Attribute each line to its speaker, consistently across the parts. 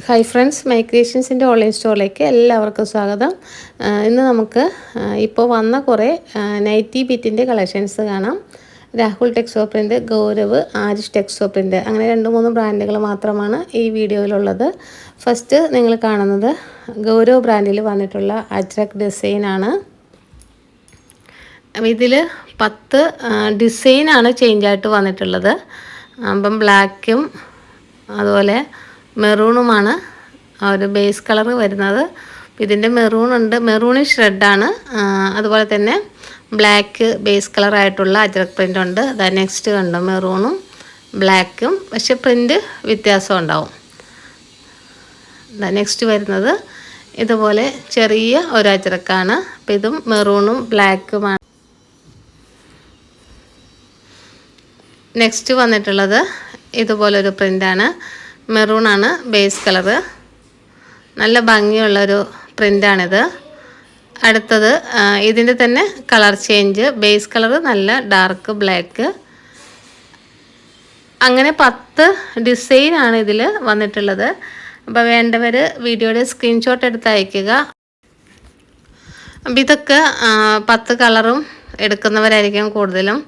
Speaker 1: Hi friends my ക്രിയേഷൻസിന്റെ online സ്റ്റോറിലേക്ക് എല്ലാവർക്കും സ്വാഗതം. ഇന്ന് നമുക്ക് ഇപ്പോൾ വന്ന കുറേ നൈറ്റി ബിറ്റിന്റെ കളക്ഷൻസ് കാണാം. രാഹുൽ ടെക്സോ പ്രിന്റ് ഗൗരവ് ആരിഷ് ടെക്സോ പ്രിന്റ് അങ്ങനെ രണ്ട് മൂന്ന് ബ്രാൻഡുകൾ മാത്രമാണ് ഈ വീഡിയോയിലുള്ളത്. ഫസ്റ്റ് നിങ്ങൾ കാണുന്നത് ഗൗരവ് ബ്രാൻഡിൽ വന്നിട്ടുള്ള അജ്രക് ഡിസൈനാണ് ഇതിൽ പത്ത് ഡിസൈനാണ് ചേഞ്ചായിട്ട് വന്നിട്ടുള്ളത്. അപ്പം ബ്ലാക്കും അതുപോലെ മെറൂണുമാണ്. ആ ഒരു ബേസ് കളർ വരുന്നത്. ഇതിന്റെ മെറൂൺ ഉണ്ട്. മെറൂണിഷ് റെഡാണ് അതുപോലെ തന്നെ ബ്ലാക്ക് ബേസ് കളറായിട്ടുള്ള അജ്രക് പ്രിന്റ് ഉണ്ട്. അതാ നെക്സ്റ്റ് കണ്ടോ മെറൂണും ബ്ലാക്കും പക്ഷെ പ്രിന്റ് വ്യത്യാസം ഉണ്ടാവും. നെക്സ്റ്റ് വരുന്നത് ഇതുപോലെ ചെറിയ ഒരു അജ്രക്കാണ്. അപ്പം ഇതും മെറൂണും ബ്ലാക്കുമാണ് നെക്സ്റ്റ് വന്നിട്ടുള്ളത് ഇതുപോലൊരു പ്രിന്റാണ് മെറൂണാണ് ബേസ് കളറ് നല്ല ഭംഗിയുള്ളൊരു പ്രിന്റാണിത് അടുത്തത് ഇതിന്റെ തന്നെ കളർ ചേഞ്ച് ബേസ് കളറ് നല്ല ഡാർക്ക് ബ്ലാക്ക് അങ്ങനെ പത്ത് ഡിസൈനാണ് ഇതിൽ വന്നിട്ടുള്ളത്. അപ്പോൾ വേണ്ടവർ വീഡിയോയുടെ സ്ക്രീൻഷോട്ട് എടുത്ത് അയക്കുക അപ്പം ഇതൊക്കെ പത്ത് കളറും എടുക്കുന്നവരായിരിക്കും കൂടുതലും.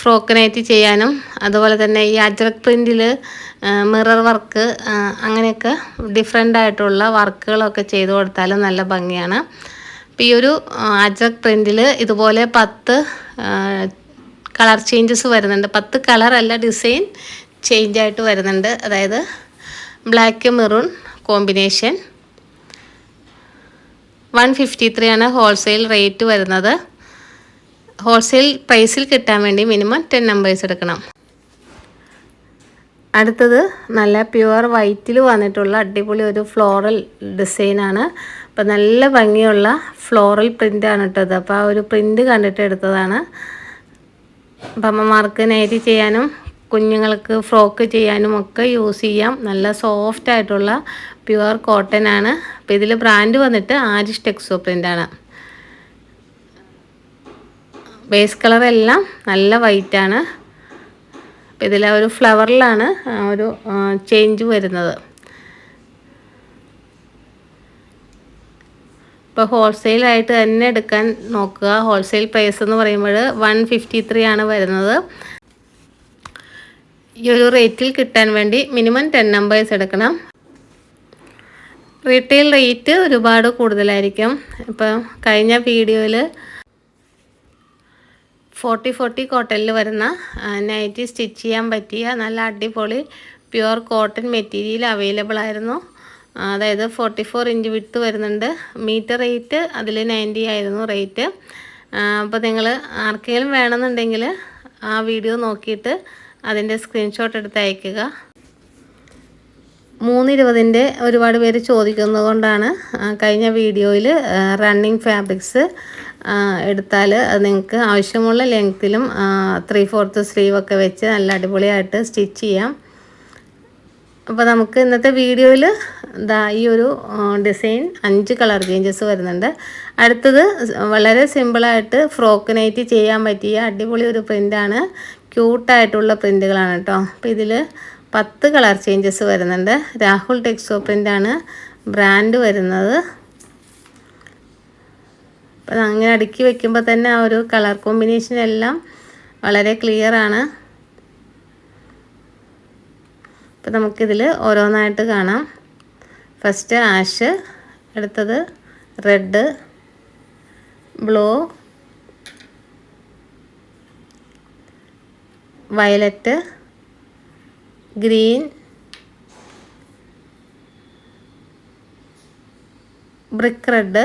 Speaker 1: ഫ്രോക്ക് നൈറ്റ് ചെയ്യാനും അതുപോലെ തന്നെ ഈ അജ്രക് പ്രിന്റിൽ മിറർ വർക്ക് അങ്ങനെയൊക്കെ ഡിഫറെന്റ് ആയിട്ടുള്ള വർക്കുകളൊക്കെ ചെയ്ത് കൊടുത്താലും നല്ല ഭംഗിയാണ്. അപ്പോൾ ഈ ഒരു അജ്രക് പ്രിന്റിൽ ഇതുപോലെ പത്ത് കളർ ചേഞ്ചസ് വരുന്നുണ്ട്. പത്ത് കളറല്ല ഡിസൈൻ ചേഞ്ച് ആയിട്ട് വരുന്നുണ്ട്. അതായത് black maroon combination one fifty three ആണ് ഹോൾസെയിൽ റേറ്റ് വരുന്നത്. ഹോൾസെയിൽ പ്രൈസിൽ കിട്ടാൻ വേണ്ടി മിനിമം ടെൻ നമ്പേഴ്സ് എടുക്കണം. അടുത്തത് നല്ല പ്യുവർ വൈറ്റിൽ വന്നിട്ടുള്ള അടിപൊളി ഒരു ഫ്ലോറൽ ഡിസൈനാണ് അപ്പോൾ നല്ല ഭംഗിയുള്ള ഫ്ലോറൽ പ്രിന്റാണ് ഇട്ടത് അപ്പോൾ ആ ഒരു പ്രിന്റ് കണ്ടിട്ട് എടുത്തതാണ്. അപ്പം അമ്മമാർക്ക് നൈറ്റി ചെയ്യാനും കുഞ്ഞുങ്ങൾക്ക് ഫ്രോക്ക് ചെയ്യാനും ഒക്കെ യൂസ് ചെയ്യാം. നല്ല സോഫ്റ്റ് ആയിട്ടുള്ള പ്യുവർ കോട്ടൺ ആണ്. അപ്പോൾ ഇതിൽ ബ്രാൻഡ് വന്നിട്ട് ആരിഷ് ടെക്സോ പ്രിന്റാണ് ബേസ് കളർ എല്ലാം നല്ല വൈറ്റാണ് അപ്പോൾ ഇതിൽ ഒരു ഫ്ലവറിലാണ് ഒരു ചേഞ്ച് വരുന്നത്. ഇപ്പോൾ ഹോൾസെയിലായിട്ട് തന്നെ എടുക്കാൻ നോക്കുക. ഹോൾസെയിൽ പ്രൈസ് എന്ന് പറയുമ്പോൾ വൺ ഫിഫ്റ്റി ത്രീ ആണ് വരുന്നത്. ഈ ഒരു റേറ്റിൽ കിട്ടാൻ വേണ്ടി മിനിമം ടെൻ നമ്പേഴ്സ് എടുക്കണം. റീറ്റെയിൽ റേറ്റ് ഒരുപാട് കൂടുതലായിരിക്കും. ഇപ്പം കഴിഞ്ഞ വീഡിയോയിൽ ഫോർട്ടി ഫോർട്ടി കോട്ടണിൽ വരുന്ന നൈറ്റി സ്റ്റിച്ച് ചെയ്യാൻ പറ്റിയ നല്ല അടിപൊളി പ്യുവർ കോട്ടൺ മെറ്റീരിയൽ അവൈലബിൾ ആയിരുന്നു. അതായത് ഫോർട്ടി ഫോർ ഇഞ്ച് വിട്ട് വരുന്നുണ്ട്. മീറ്റർ റേറ്റ് അതിൽ നയന്റി ആയിരുന്നു റേറ്റ്. അപ്പോൾ നിങ്ങൾ ആർക്കെങ്കിലും വേണമെന്നുണ്ടെങ്കിൽ ആ വീഡിയോ നോക്കിയിട്ട് അതിന്റെ സ്ക്രീൻഷോട്ട് എടുത്ത് അയക്കുക മൂന്നിരുപതിന്റെ ഒരുപാട് പേര് ചോദിക്കുന്നത് കൊണ്ടാണ് കഴിഞ്ഞ വീഡിയോയിൽ റണ്ണിങ് ഫാബ്രിക്സ് എടുത്താൽ അത് നിങ്ങൾക്ക് ആവശ്യമുള്ള ലെങ്ത്തിലും ത്രീ ഫോർത്ത് സ്ലീവൊക്കെ വെച്ച് നല്ല അടിപൊളിയായിട്ട് സ്റ്റിച്ച് ചെയ്യാം. അപ്പോൾ നമുക്ക് ഇന്നത്തെ വീഡിയോയിൽ ദാ ഈ ഒരു ഡിസൈൻ അഞ്ച് കളർ ചേഞ്ചസ് വരുന്നുണ്ട്. അടുത്തത് വളരെ സിമ്പിളായിട്ട് ഫ്രോക്ക് നൈറ്റ് ചെയ്യാൻ പറ്റിയ അടിപൊളി ഒരു പ്രിന്റാണ് ക്യൂട്ടായിട്ടുള്ള പ്രിന്റുകളാണ് കേട്ടോ അപ്പോൾ ഇതിൽ പത്ത് കളർ ചേഞ്ചസ് വരുന്നുണ്ട്. രാഹുൽ ടെക്സോ പ്രിന്റാണ് ബ്രാൻഡ് വരുന്നത്. അപ്പം അങ്ങനെ അടുക്കി വെക്കുമ്പോൾ തന്നെ ആ ഒരു കളർ കോമ്പിനേഷൻ എല്ലാം വളരെ ക്ലിയർ ആണ്. അപ്പം നമുക്കിതിൽ ഓരോന്നായിട്ട് കാണാം. ഫസ്റ്റ് ആഷ് അടുത്തത് red blue violet green brick red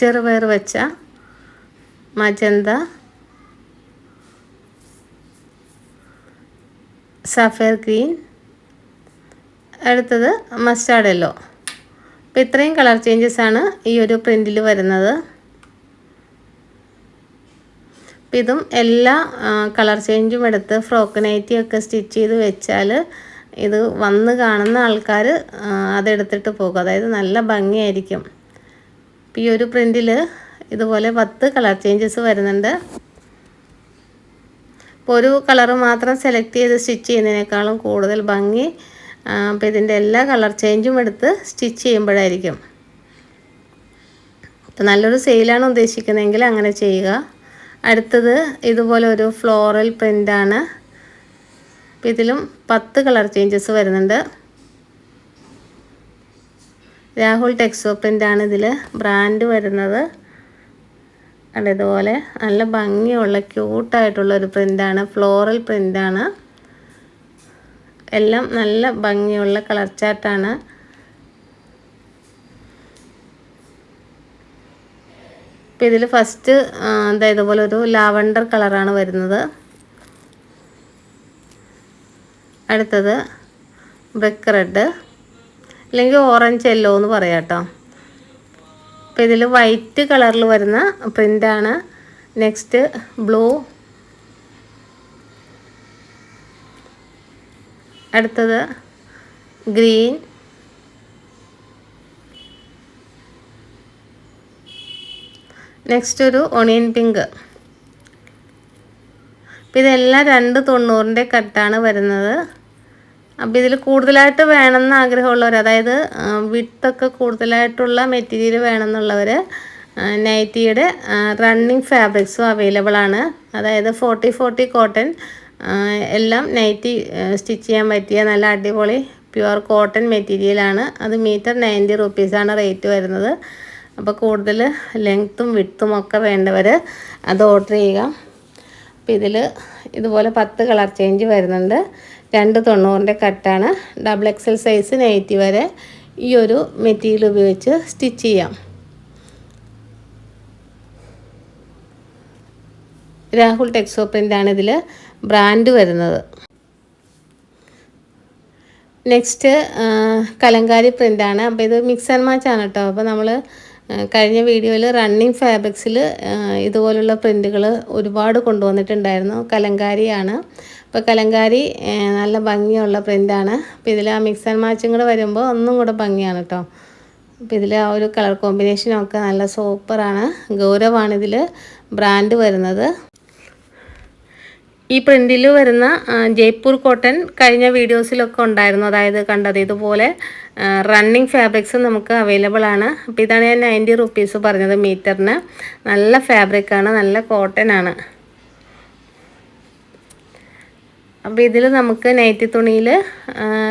Speaker 1: ചെറുപയർ വെച്ച മജന്ത സഫയർ ഗ്രീൻ അടുത്തത് മസ്റ്റാർഡ് യെല്ലോ അപ്പോൾ ഇത്രയും കളർ ചേഞ്ചസ് ആണ് ഈ ഒരു പ്രിന്റിൽ വരുന്നത്. ഇതും എല്ലാ കളർ ചേഞ്ചും എടുത്ത് ഫ്രോക്ക് നൈറ്റി ഒക്കെ സ്റ്റിച്ച് ചെയ്ത് വെച്ചാൽ ഇത് വന്ന് കാണുന്ന ആൾക്കാർ അതെടുത്തിട്ട് പോകും. അതായത് നല്ല ഭംഗിയായിരിക്കും. ഈ ഒരു പ്രിന്റിൽ ഇതുപോലെ പത്ത് കളർ ചേഞ്ചസ് വരുന്നുണ്ട്. അപ്പോൾ ഒരു കളർ മാത്രം സെലക്ട് ചെയ്ത് സ്റ്റിച്ച് ചെയ്യുന്നതിനേക്കാളും കൂടുതൽ ഭംഗി അപ്പോൾ ഇതിന്റെ എല്ലാ കളർ ചേഞ്ചും എടുത്ത് സ്റ്റിച്ച് ചെയ്യുമ്പോഴായിരിക്കും. അപ്പോൾ നല്ലൊരു സെയിലാണ് ഉദ്ദേശിക്കുന്നതെങ്കിൽ അങ്ങനെ ചെയ്യുക. അടുത്തത് ഇതുപോലെ ഒരു ഫ്ലോറൽ പ്രിന്റാണ് ഇതിലും പത്ത് കളർ ചേഞ്ചസ് വരുന്നുണ്ട്. രാഹുൽ ടെക്സോ പ്രിന്റാണ് ഇതിൽ ബ്രാൻഡ് വരുന്നത്. അല്ല ഇതുപോലെ നല്ല ഭംഗിയുള്ള ക്യൂട്ടായിട്ടുള്ള ഒരു പ്രിന്റാണ് ഫ്ലോറൽ പ്രിന്റാണ് എല്ലാം നല്ല ഭംഗിയുള്ള കളർ ചാർട്ടാണ് ഇപ്പം ഇതിൽ ഫസ്റ്റ് എന്താ ഇതുപോലെ ഒരു ലാവണ്ടർ കളറാണ് വരുന്നത്. അടുത്തത് ബ്രിക്ക് റെഡ് അല്ലെങ്കിൽ ഓറഞ്ച് യെല്ലോ എന്ന് പറയാം കേട്ടോ. അപ്പോൾ ഇതിൽ വൈറ്റ് കളറിൽ വരുന്ന പ്രിന്റാണ് നെക്സ്റ്റ് ബ്ലൂ അടുത്തത് ഗ്രീൻ നെക്സ്റ്റ് ഒരു ഒണിയൻ പിങ്ക് ഇതെല്ലാം രണ്ട് തൊണ്ണൂറിന്റെ കട്ടാണ് വരുന്നത്. അപ്പോൾ ഇതിൽ കൂടുതലായിട്ട് വേണമെന്ന് ആഗ്രഹമുള്ളവർ അതായത് വിട്ടൊക്കെ കൂടുതലായിട്ടുള്ള മെറ്റീരിയൽ വേണമെന്നുള്ളവർ നൈറ്റിയുടെ റണ്ണിങ് ഫാബ്രിക്സും അവൈലബിൾ ആണ്. അതായത് ഫോർട്ടി ഫോർട്ടി കോട്ടൺ എല്ലാം നൈറ്റി സ്റ്റിച്ച് ചെയ്യാൻ പറ്റിയ നല്ല അടിപൊളി പ്യുവർ കോട്ടൺ മെറ്റീരിയലാണ് അത് മീറ്റർ നയന്റി റുപ്പീസാണ് റേറ്റ് വരുന്നത്. അപ്പോൾ കൂടുതൽ ലെങ്ത്തും വിട്ടും ഒക്കെ വേണ്ടവർ അത് ഓർഡർ ചെയ്യുക. അപ്പോൾ ഇതിൽ ഇതുപോലെ പത്ത് കളർ ചേഞ്ച് വരുന്നുണ്ട്. രണ്ട് തൊണ്ണൂറിന്റെ കട്ടാണ്. ഡബിൾ എക്സൽ സൈസ് നൈറ്റി വരെ ഈ ഒരു മെറ്റീരിയൽ ഉപയോഗിച്ച് സ്റ്റിച്ച് ചെയ്യാം. രാഹുൽ ടെക്സോ പ്രിന്റാണ് ഇതിൽ ബ്രാൻഡ് വരുന്നത്. നെക്സ്റ്റ് കലങ്കാരി പ്രിന്റാണ് അപ്പോൾ ഇത് മിക്സ് ആൻഡ് മാച്ച് ആണ് കേട്ടോ അപ്പോൾ നമ്മൾ കഴിഞ്ഞ വീഡിയോയിൽ റണ്ണിങ് ഫാബ്രിക്സിൽ ഇതുപോലുള്ള പ്രിന്റുകൾ ഒരുപാട് കൊണ്ടുവന്നിട്ടുണ്ടായിരുന്നു. കലങ്കാരിയാണ്. അപ്പോൾ കലങ്കാരി നല്ല ഭംഗിയുള്ള പ്രിന്റാണ് അപ്പോൾ ഇതിൽ ആ മിക്സ് ആൻഡ് മാച്ചും കൂടെ വരുമ്പോൾ ഒന്നും കൂടെ ഭംഗിയാണ് കേട്ടോ അപ്പോൾ ഇതിൽ ആ ഒരു കളർ കോമ്പിനേഷനൊക്കെ നല്ല സൂപ്പറാണ് ഗൗരവാണ് ഇതിൽ ബ്രാൻഡ് വരുന്നത്. ഈ പ്രിന്റിൽ വരുന്ന ജയ്പൂർ കോട്ടൺ കഴിഞ്ഞ വീഡിയോസിലൊക്കെ ഉണ്ടായിരുന്നു. അതായത് കണ്ടത് ഇതുപോലെ റണ്ണിങ് ഫാബ്രിക്സ് നമുക്ക് അവൈലബിൾ ആണ്. അപ്പോൾ ഇതാണ് ഞാൻ നയന്റി റുപ്പീസ് പറഞ്ഞത് മീറ്ററിന് നല്ല ഫാബ്രിക്കാണ് നല്ല കോട്ടൺ ആണ്. അപ്പോൾ ഇതിൽ നമുക്ക് നൈറ്റി തുണിയിൽ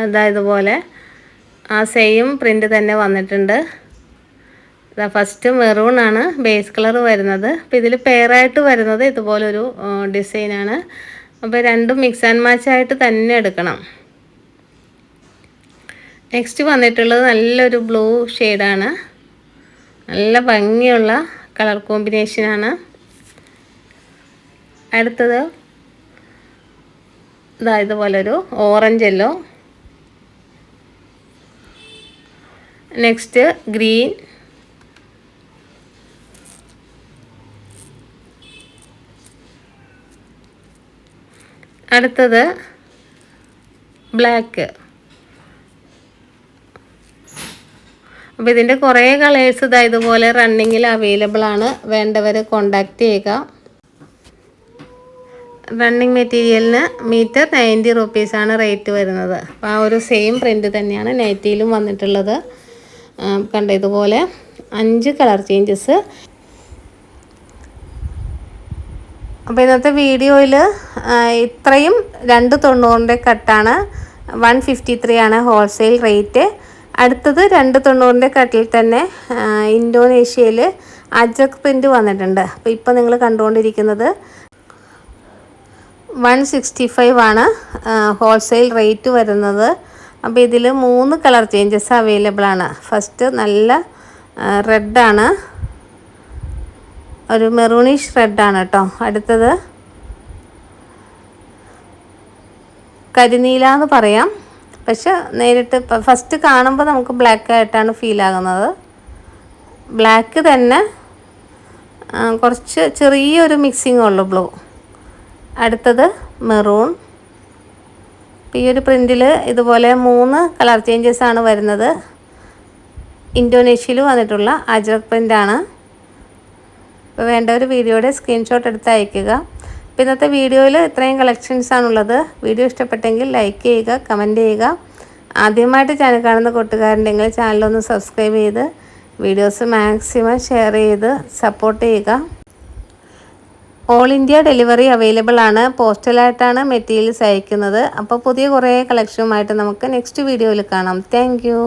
Speaker 1: ഇതാ ഇതുപോലെ ആ സെയിം പ്രിന്റ് തന്നെ വന്നിട്ടുണ്ട്. ഇതാ ഫസ്റ്റ് മെറൂൺ ആണ് ബേസ് കളർ വരുന്നത്. അപ്പോൾ ഇതിൽ പെയറായിട്ട് വരുന്നത് ഇതുപോലൊരു ഡിസൈനാണ് അപ്പോൾ രണ്ടും മിക്സ് ആൻഡ് മാച്ച് ആയിട്ട് തന്നെ എടുക്കണം. നെക്സ്റ്റ് വന്നിട്ടുള്ളത് നല്ലൊരു ബ്ലൂ ഷെയ്ഡാണ് നല്ല ഭംഗിയുള്ള കളർ കോമ്പിനേഷനാണ് അടുത്തത് ഇതാ ഇതുപോലൊരു ഓറഞ്ച് യെല്ലോ നെക്സ്റ്റ് ഗ്രീൻ അടുത്തത് ബ്ലാക്ക് അപ്പോൾ ഇതിന്റെ കുറേ കളേഴ്സ് ഇതാ ഇതുപോലെ റണ്ണിങ്ങിൽ അവൈലബിൾ ആണ്. വേണ്ടവരെ കോണ്ടാക്ട് ചെയ്യുക. റണ്ണിങ് മെറ്റീരിയലിന് മീറ്റർ നയന്റി റുപ്പീസാണ് റേറ്റ് വരുന്നത്. അപ്പോൾ ആ ഒരു സെയിം പ്രിന്റ് തന്നെയാണ് നൈറ്റിയിലും വന്നിട്ടുള്ളത്. കണ്ട ഇതുപോലെ അഞ്ച് കളർ ചേഞ്ചസ് അപ്പോൾ ഇന്നത്തെ വീഡിയോയിൽ ഇത്രയും രണ്ട് തൊണ്ണൂറിന്റെ കട്ടാണ് വൺ ഫിഫ്റ്റി ത്രീ ആണ് ഹോൾസെയിൽ റേറ്റ് അടുത്തത് രണ്ട് തൊണ്ണൂറിന്റെ കട്ടിൽ തന്നെ ഇൻഡോനേഷ്യയിൽ അജക് പ്രിന്റ് വന്നിട്ടുണ്ട്. അപ്പോൾ ഇപ്പോൾ നിങ്ങൾ കണ്ടുകൊണ്ടിരിക്കുന്നത് വൺ സിക്സ്റ്റി ഫൈവ് ആണ് ഹോൾസെയിൽ റേറ്റ് വരുന്നത്. അപ്പോൾ ഇതിൽ മൂന്ന് കളർ ചേഞ്ചസ് അവൈലബിൾ ആണ്. ഫസ്റ്റ് നല്ല റെഡാണ് ഒരു മെറൂണിഷ് റെഡാണ് കേട്ടോ അടുത്തത് കരിനീല എന്ന് പറയാം. പക്ഷെ നേരിട്ട് ഫസ്റ്റ് കാണുമ്പോൾ നമുക്ക് ബ്ലാക്ക് ആയിട്ടാണ് ഫീൽ ആകുന്നത്. ബ്ലാക്ക് തന്നെ കുറച്ച് ചെറിയൊരു മിക്സിങ് ഉള്ളു ബ്ലൂ അടുത്തത് മെറൂൺ. ഈ ഒരു പ്രിന്റിൽ ഇതുപോലെ മൂന്ന് കളർ ചേഞ്ചസ് ആണ് വരുന്നത്. ഇൻഡോനേഷ്യയിൽ വന്നിട്ടുള്ള അജറക് പ്രിന്റാണ് ഇപ്പോൾ വേണ്ട ഒരു വീഡിയോയുടെ സ്ക്രീൻഷോട്ട് എടുത്ത് അയയ്ക്കുക അപ്പോൾ ഇന്നത്തെ വീഡിയോയിൽ ഇത്രയും കളക്ഷൻസ് ആണുള്ളത് വീഡിയോ ഇഷ്ടപ്പെട്ടെങ്കിൽ ലൈക്ക് ചെയ്യുക കമന്റ് ചെയ്യുക. ആദ്യമായിട്ട് ചാനൽ കാണുന്ന കൂട്ടുകാരുണ്ടെങ്കിൽ ചാനലൊന്ന് സബ്സ്ക്രൈബ് ചെയ്ത് വീഡിയോസ് മാക്സിമം ഷെയർ ചെയ്ത് സപ്പോർട്ട് ചെയ്യുക. ഓൾ ഇന്ത്യ ഡെലിവറി അവൈലബിൾ ആണ്. പോസ്റ്റലായിട്ടാണ് മെറ്റീരിയൽസ് അയക്കുന്നത്. അപ്പോൾ പുതിയ കുറേ കളക്ഷനുമായിട്ട് നമുക്ക് നെക്സ്റ്റ് വീഡിയോയിൽ കാണാം. താങ്ക്